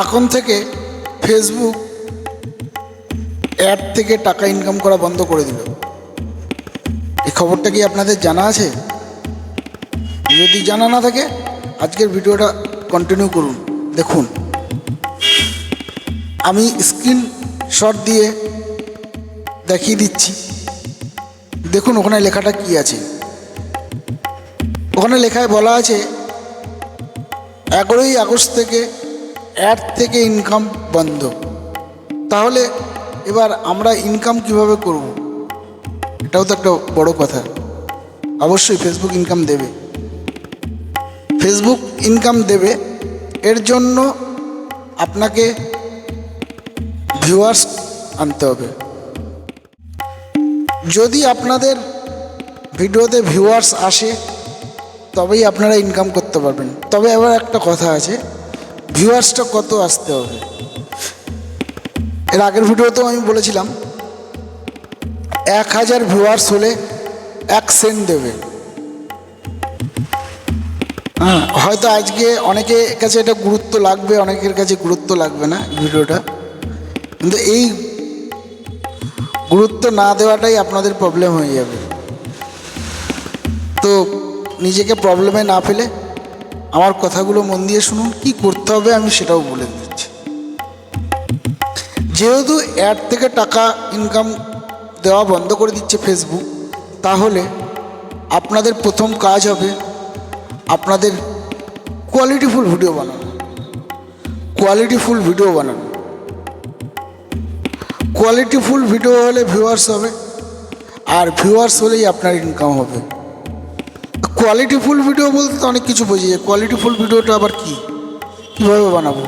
এখন থেকে Facebook ad থেকে টাকা ইনকাম করা বন্ধ করে দিল। এই খবরটা কি আপনাদের জানা আছে? যদি জানা না থাকে, আজকের ভিডিওটা কন্টিনিউ করুন। দেখুন, আমি স্ক্রিন শট দিয়ে দেখিয়ে দিচ্ছি। দেখুন, ওখানে লেখাটা কি আছে? ওখানে লেখায় বলা আছে, এগারোই আগস্ট থেকে অ্যাড থেকে ইনকাম বন্ধ। তাহলে এবার আমরা ইনকাম কীভাবে করব? এটাও তো একটা বড় কথা। অবশ্যই ফেসবুক ইনকাম দেবে। ফেসবুক ইনকাম দেবে, এর জন্য আপনাকে ভিউয়ার্স আনতে হবে। যদি আপনাদের ভিডিওতে ভিউয়ার্স আসে, তবেই আপনারা ইনকাম করতে পারবেন। তবে আবার একটা কথা আছে ভিউয়ার্সটা কত আসতে হবে? এর আগের ভিডিওতেও আমি বলেছিলাম এক হাজার ভিউয়ার্স হলে এক সেন্ট দেবে। হ্যাঁ। হয়তো আজকে অনেকের কাছে এটা গুরুত্ব লাগবে অনেকের কাছে গুরুত্ব লাগবে না ভিডিওটা। কিন্তু এই গুরুত্ব না দেওয়াটাই আপনাদের প্রবলেম হয়ে যাবে। তো নিজেকে প্রবলেমে না ফেলে আমার কথাগুলো মন দিয়ে শুনুন, কি করতে হবে আমি সেটাও বলে দিচ্ছি। যেহেতু অ্যাড থেকে টাকা ইনকাম দেওয়া বন্ধ করে দিচ্ছে ফেসবুক তাহলে আপনাদের প্রথম কাজ হবে আপনাদের কোয়ালিটিফুল ভিডিও বানানো। কোয়ালিটিফুল ভিডিও বানানো। কোয়ালিটিফুল ভিডিও হলে ভিউয়ার্স হবে, আর ভিউয়ার্স হলেই আপনার ইনকাম হবে। কোয়ালিটিফুল ভিডিও বলতে তো অনেক কিছু বোঝে যায় কোয়ালিটিফুল ভিডিওটা আবার কি? কীভাবে বানাবো?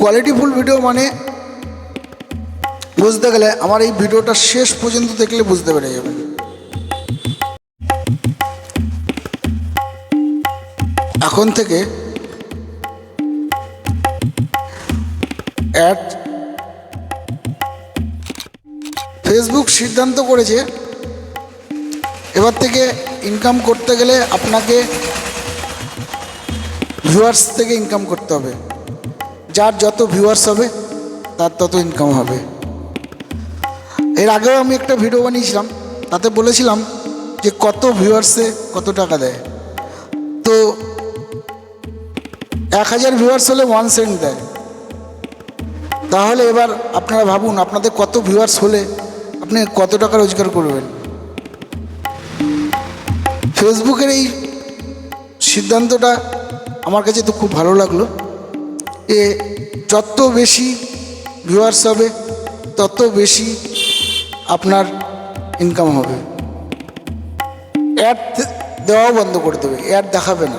কোয়ালিটিফুল ভিডিও মানে বুঝতে গেলে আমার এই ভিডিওটা শেষ পর্যন্ত দেখলে বুঝতে পেরে যাবেন। এখন থেকে অ্যাড ফেসবুক সিদ্ধান্ত করেছে। এবার থেকে ইনকাম করতে গেলে আপনাকে ভিউয়ার্স থেকে ইনকাম করতে হবে। যার যত ভিউয়ার্স হবে, তার তত ইনকাম হবে। এর আগেও আমি একটা ভিডিও বানিয়েছিলাম, তাতে বলেছিলাম যে কত ভিউয়ার্সে কত টাকা দেয়। তো এক হাজার ভিউয়ার্স হলে ওয়ান সেন্ট দেয়। তাহলে এবার আপনারা ভাবুন, আপনাদের কত ভিউয়ার্স হলে আপনি কত টাকা রোজগার করবেন? ফেসবুকের এই সিদ্ধান্তটা আমার কাছে তো খুব ভালো লাগল। এ যত বেশি ভিউয়ার্স হবে, তত বেশি আপনার ইনকাম হবে। অ্যাড দেওয়াও বন্ধ করে দেবে অ্যাড দেখাবে না।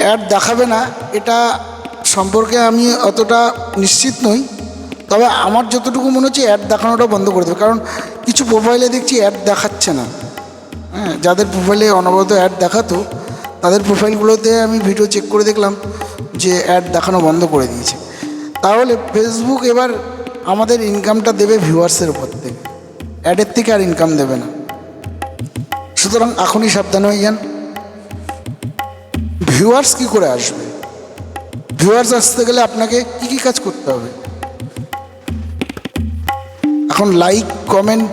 অ্যাড দেখাবে না, এটা সম্পর্কে আমি অতটা নিশ্চিত নই, তবে আমার যতটুকু মনে হচ্ছে অ্যাড দেখানোটা বন্ধ করে দেবে। কারণ কিছু প্রোফাইলে দেখছি অ্যাড দেখাচ্ছে না। হ্যাঁ যাদের প্রোফাইলে অনবরত অ্যাড দেখাতো, তাদের প্রোফাইলগুলোতে আমি ভিডিও চেক করে দেখলাম যে অ্যাড দেখানো বন্ধ করে দিয়েছে। তাহলে ফেসবুক এবার আমাদের ইনকামটা দেবে ভিউয়ার্সের উপর থেকে। অ্যাডের থেকে আর ইনকাম দেবে না। সুতরাং এখনই সাবধান হয়ে যান। ভিউয়ার্স কী করে আসবে? ভিউয়ার্স আসতে গেলে আপনাকে কী কী কাজ করতে হবে? এখন লাইক কমেন্ট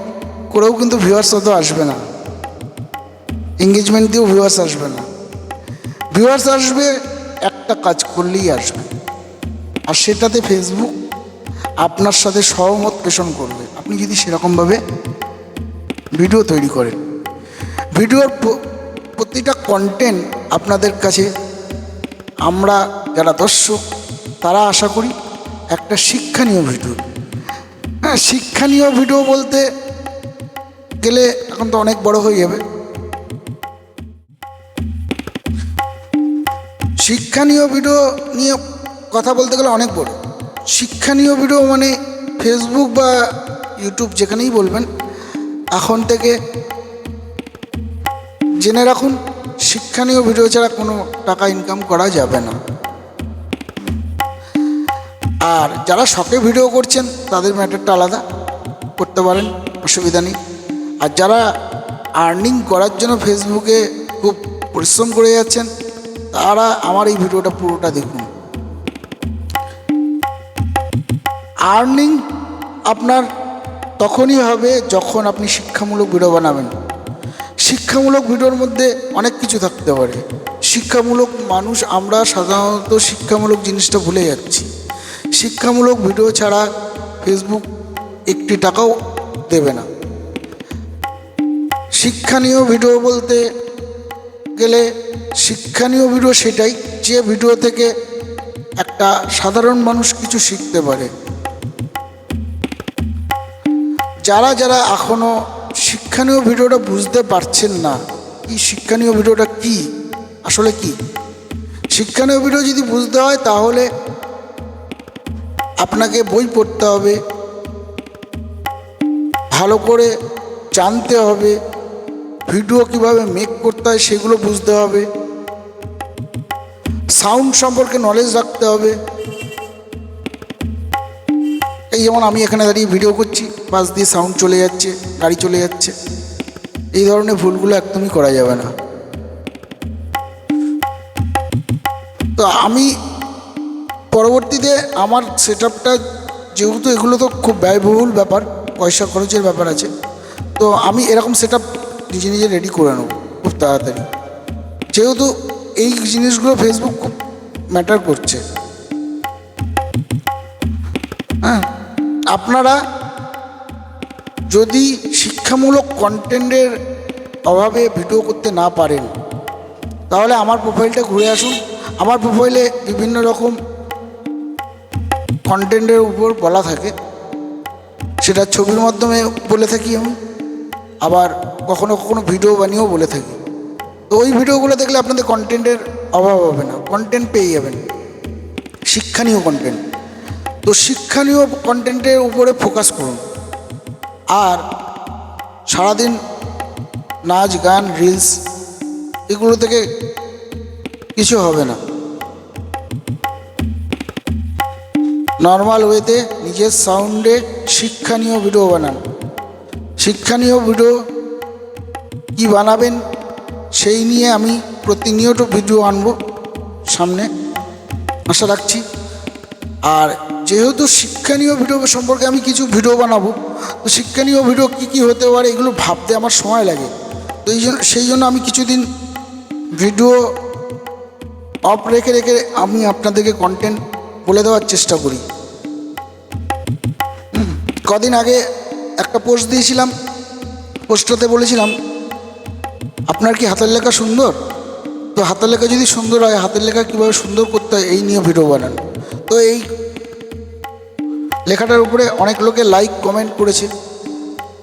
করেও কিন্তু ভিউয়ার্স অত আসবে না। এঙ্গেজমেন্ট দিয়েও ভিউয়ার্স আসবে না। ভিউয়ার্স আসবে, একটা কাজ করলেই আসবে। আর সেটাতে ফেসবুক আপনার সাথে সহমত পোষণ করবে। আপনি যদি সেরকমভাবে ভিডিও তৈরি করেন। ভিডিওর প্রতিটা কন্টেন্ট আপনাদের কাছে আমরা যারা দর্শক, তারা আশা করি একটা শিক্ষণীয় ভিডিও হ্যাঁ শিক্ষণীয় ভিডিও বলতে গেলে এখন তো অনেক বড় হয়ে যাবে। শিক্ষণীয় ভিডিও নিয়ে কথা বলতে গেলে অনেক বড়। শিক্ষণীয় ভিডিও মানে ফেসবুক বা ইউটিউব যেখানেই বলবেন, এখন থেকে জেনে রাখুন, শিক্ষণীয় ভিডিও ছাড়া কোনো টাকা ইনকাম করা যাবে না। আর যারা শখে ভিডিও করছেন, তাদের ম্যাটারটা আলাদা, করতে পারেন, অসুবিধা নেই। আর যারা আর্নিং করার জন্য ফেসবুকে খুব পরিশ্রম করে যাচ্ছেন, তারা আমার এই ভিডিওটা পুরোটা দেখুন। আর্নিং আপনার তখনই হবে যখন আপনি শিক্ষামূলক ভিডিও বানাবেন। শিক্ষামূলক ভিডিওর মধ্যে অনেক কিছু থাকতে পারে। শিক্ষামূলক মানুষ, আমরা সাধারণত শিক্ষামূলক জিনিসটা ভুলে যাচ্ছি। শিক্ষামূলক ভিডিও ছাড়া ফেসবুক একটি টাকাও দেবে না। শিক্ষণীয় ভিডিও বলতে গেলে শিক্ষণীয় ভিডিও সেটাই যে ভিডিও থেকে একটা সাধারণ মানুষ কিছু শিখতে পারে। যারা যারা এখনও শিক্ষণীয় ভিডিওটা বুঝতে পারছেন না, এই শিক্ষণীয় ভিডিওটা কি? আসলে কি? শিক্ষণীয় ভিডিও যদি বুঝতে হয় তাহলে আপনাকে বই পড়তে হবে। ভালো করে জানতে হবে। ভিডিও কীভাবে মেক করতে হয় সেগুলো বুঝতে হবে। সাউন্ড সম্পর্কে নলেজ রাখতে হবে। এই যেমন আমি এখানে দাঁড়িয়ে ভিডিও করছি পাশ দিয়ে সাউন্ড চলে যাচ্ছে, গাড়ি চলে যাচ্ছে। এই ধরনের ভুলগুলো একদমই করা যাবে না। তো আমি পরবর্তীতে আমার সেট আপটা যেহেতু এগুলো তো খুব ব্যয়বহুল ব্যাপার, পয়সা খরচের ব্যাপার আছে, তো আমি এরকম সেট আপ নিজে নিজে রেডি করে নেব খুব তাড়াতাড়ি। যেহেতু এই জিনিসগুলো ফেসবুক খুব ম্যাটার করছে। হ্যাঁ আপনারা যদি শিক্ষামূলক কন্টেন্টের অভাবে ভিডিও করতে না পারেন, তাহলে আমার প্রোফাইলটা ঘুরে আসুন। আমার প্রোফাইলে বিভিন্ন রকম কন্টেন্টের উপর বলা থাকে, সেটা ছবির মাধ্যমে বলে থাকি আমি, আবার কখনো কখনো ভিডিও বানিয়েও বলে থাকি। তো ওই ভিডিওগুলো দেখলে আপনাদের কন্টেন্টের অভাব হবে না কন্টেন্ট পেয়ে যাবেন। শিক্ষণীয় কন্টেন্ট তো শিক্ষণীয় কন্টেন্টের উপরে ফোকাস করুন। আর সারাদিন নাচ, গান রিলস এগুলো থেকে কিছু হবে না। নর্মাল ওয়েতে নিজের সাউন্ডে শিক্ষণীয় ভিডিও বানান। শিক্ষণীয় ভিডিও কি বানাবেন, সেই নিয়ে আমি প্রতিনিয়ত ভিডিও আনব সামনে। আশা রাখছি। আর যেহেতু শিক্ষণীয় ভিডিও সম্পর্কে আমি কিছু ভিডিও বানাবো, তো শিক্ষণীয় ভিডিও কী কী হতে পারে এগুলো ভাবতে আমার সময় লাগে। তো এই জন্য সেই জন্য আমি কিছুদিন ভিডিও অফ রেখে রেখে আমি আপনাদেরকে কন্টেন্ট বলে দেওয়ার চেষ্টা করি। কদিন আগে একটা পোস্ট দিয়েছিলাম, পোস্টটাতে বলেছিলাম, আপনার কি হাতের লেখা সুন্দর? তো হাতের লেখা যদি সুন্দর হয়, হাতের লেখা কীভাবে সুন্দর করতে হয়, এই নিয়ে ভিডিও বানান। তো এই লেখাটার উপরে অনেক লোকে লাইক কমেন্ট করেছে।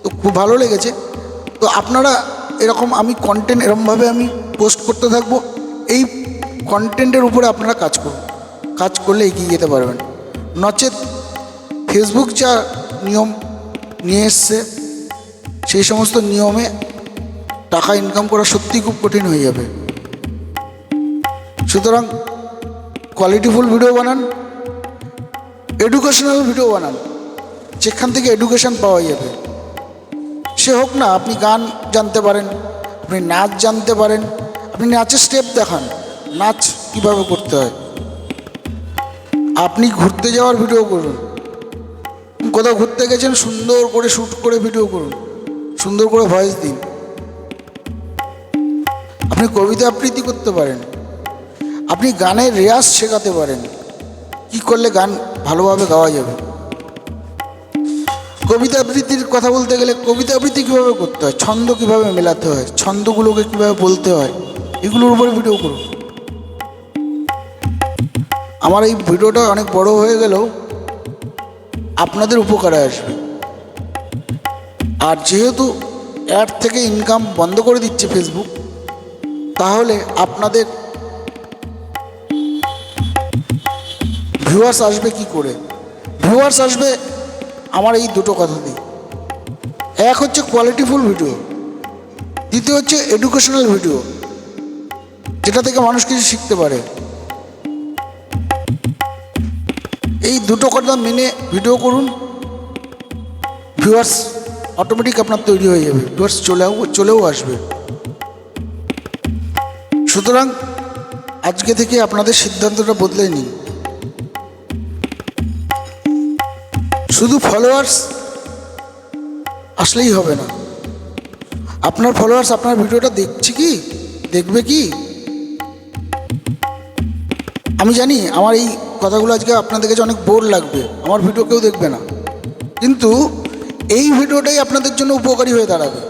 তো খুব ভালো লেগেছে। তো আপনারা এরকম আমি কন্টেন্ট এরকমভাবে আমি পোস্ট করতে থাকব, এই কন্টেন্টের উপরে আপনারা কাজ করুন। কাজ করলে এগিয়ে যেতে পারবেন। নচেত ফেসবুক যা নিয়ম নিয়ে এসছে, সেই সমস্ত নিয়মে টাকা ইনকাম করা সত্যিই খুব কঠিন হয়ে যাবে। সুতরাং কোয়ালিটিফুল ভিডিও বানান এডুকেশনাল ভিডিও বানান, যেখান থেকে এডুকেশন পাওয়া যাবে। সে হোক না, আপনি গান জানতে পারেন, আপনি নাচ জানতে পারেন, আপনি নাচের স্টেপ দেখান, নাচ কীভাবে করতে হয়। আপনি ঘুরতে যাওয়ার ভিডিও করুন। কোথাও ঘুরতে গেছেন, সুন্দর করে শ্যুট করে ভিডিও করুন। সুন্দর করে ভয়েস দিন। আপনি কবিতা আবৃত্তি করতে পারেন। আপনি গানের রেয়াজ শেখাতে পারেন। কি করলে গান ভালোভাবে গাওয়া যাবে? কবিতা আবৃত্তির কথা বলতে গেলে কবিতা আবৃত্তি কীভাবে করতে হয়? ছন্দ কীভাবে মেলাতে হয়? ছন্দগুলোকে কীভাবে বলতে হয়? এগুলোর উপরে ভিডিও করুন। আমার এই ভিডিওটা অনেক বড় হয়ে গেলেও আপনাদের উপকারে আসবে। আর যেহেতু অ্যাড থেকে ইনকাম বন্ধ করে দিচ্ছে ফেসবুক তাহলে আপনাদের ভিউয়ার্স আসবে কি করে? ভিউয়ার্স আসবে আমার এই দুটো কথা দিয়ে। এক হচ্ছে কোয়ালিটিফুল ভিডিও দ্বিতীয় হচ্ছে এডুকেশনাল ভিডিও যেটা থেকে মানুষ কিছু শিখতে পারে। এই দুটো কথা মেনে ভিডিও করুন। ভিউয়ার্স অটোমেটিক আপনার তৈরি হয়ে যাবে। ভিউয়ার্স চলেও চলেও আসবে। সুতরাং, আজকে থেকে আপনাদের সিদ্ধান্তটা বদলে নিন। শুধু ফলোয়ার্স আসলেই হবে না। আপনার ফলোয়ার্স আপনার ভিডিওটা দেখছে কি? দেখবে কি? আমি জানি, আমার এই কথাগুলো আজকে আপনাদের কাছে অনেক বোর লাগবে। আমার ভিডিও কেউ দেখবে না। কিন্তু এই ভিডিওটাই আপনাদের জন্য উপকারী হয়ে দাঁড়াবে।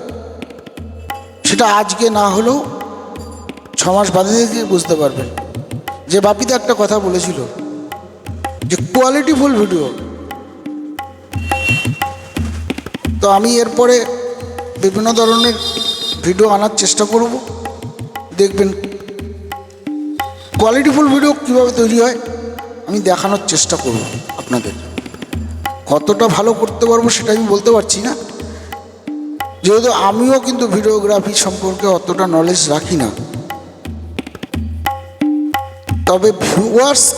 সেটা আজকে না হলেও ছ মাস বাদে থেকে বুঝতে পারবেন। যে বাপিতে একটা কথা বলেছিল যে কোয়ালিটিফুল ভিডিও তো আমি এরপরে বিভিন্ন ধরনের ভিডিও আনার চেষ্টা করব। দেখবেন কোয়ালিটিফুল ভিডিও কীভাবে তৈরি হয়। আমি দেখানোর চেষ্টা করব আপনাদের। কতটা ভালো করতে পারব সেটা আমি বলতে পারছি না। যেহেতু আমিও কিন্তু ভিডিওগ্রাফি সম্পর্কে অতটা নলেজ রাখি না। তবে ভিউয়ার্স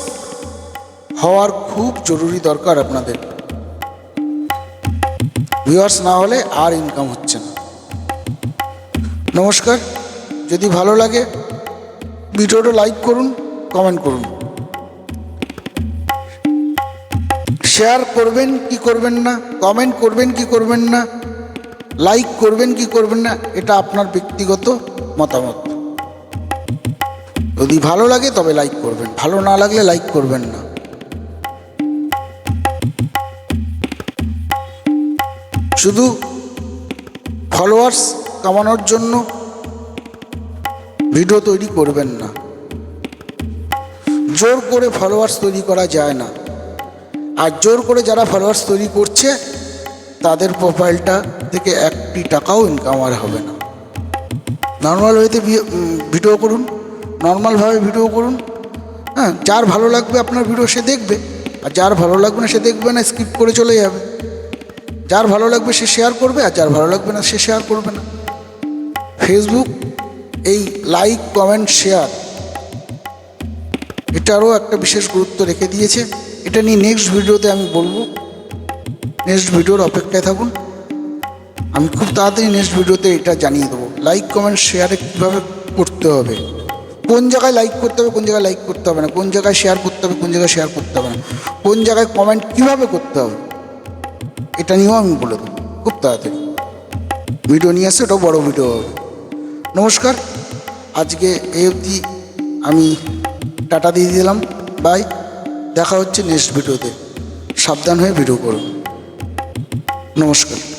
হওয়ার খুব জরুরি দরকার আপনাদের। ভিউয়ার্স না হলে আর ইনকাম হচ্ছে না। নমস্কার। যদি ভালো লাগে, ভিডিওটা লাইক করুন কমেন্ট করুন। শেয়ার করবেন কি করবেন না কমেন্ট করবেন কি করবেন না লাইক করবেন কি করবেন না, এটা আপনার ব্যক্তিগত মতামত। যদি ভালো লাগে তবে লাইক করবেন, ভালো না লাগলে লাইক করবেন না। শুধু ফলোয়ার্স কামানোর জন্য ভিডিও তৈরি করবেন না। জোর করে ফলোয়ার্স তৈরি করা যায় না। আর জোর করে যারা ফলোয়ার্স তৈরি করছে, তাদের প্রোফাইলটা থেকে একটি টাকাও ইনকাম আর হবে না। নর্মাল ওয়েতে ভিডিও করুন নর্মালভাবে ভিডিও করুন। হ্যাঁ যার ভালো লাগবে আপনার ভিডিও সে দেখবে, আর যার ভালো লাগবে না সে দেখবে না স্কিপ করে চলে যাবে। যার ভালো লাগবে সে শেয়ার করবে, আর যার ভালো লাগবে না সে শেয়ার করবে না। ফেসবুক এই লাইক কমেন্ট শেয়ার এটারও একটা বিশেষ গুরুত্ব রেখে দিয়েছে। এটা নিয়ে নেক্সট ভিডিওতে আমি বলব। নেক্সট ভিডিওর অপেক্ষায় থাকুন। আমি খুব তাড়াতাড়ি নেক্সট ভিডিওতে এটা জানিয়ে দেবো। লাইক কমেন্ট শেয়ারে কীভাবে করতে হবে? কোন জায়গায় লাইক করতে হবে, কোন জায়গায় লাইক করতে হবে না? কোন জায়গায় শেয়ার করতে হবে, কোন জায়গায় শেয়ার করতে হবে না? কোন জায়গায় কমেন্ট কীভাবে করতে হবে? এটা নিয়েও আমি বলে দেবো। খুব তাড়াতাড়ি। ভিডিও নিয়ে আসছে ওটাও বড়ো ভিডিও হবে। নমস্কার। আজকে এই অবধি আমি টাটা দিয়ে দিলাম। বাই দেখা হচ্ছে নেক্সট ভিডিওতে সাবধান হয়ে ভিডিও করুন নমস্কার।